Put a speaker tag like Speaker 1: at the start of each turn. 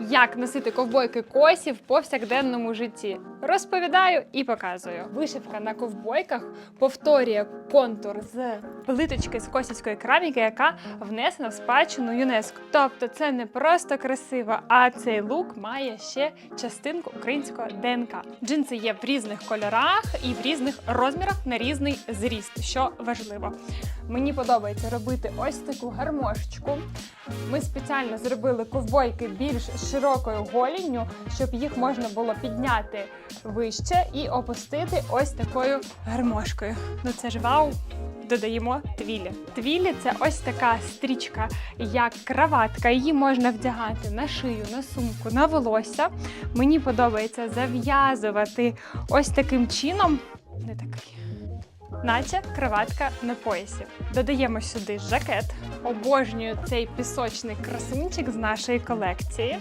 Speaker 1: Як носити ковбойки косі в повсякденному житті? Розповідаю і показую. Вишивка на ковбойках повторює контур з плиточки з косівської кераміки, яка внесена в спадщину ЮНЕСКО. Тобто це не просто красиво, а цей лук має ще частинку українського ДНК. Джинси є в різних кольорах і в різних розмірах на різний зріст, що важливо. Мені подобається робити ось таку гармошечку. Ми спеціально зробили ковбойки більш широкою голінню, щоб їх можна було підняти вище і опустити ось такою гармошкою. Ну це ж вау! Додаємо твілі. Твілі це ось така стрічка, як краватка. Її можна вдягати на шию, на сумку, на волосся. Мені подобається зав'язувати ось таким чином. Не такий наче краватка на поясі. Додаємо сюди жакет. Обожнюю цей пісочний красунчик з нашої колекції.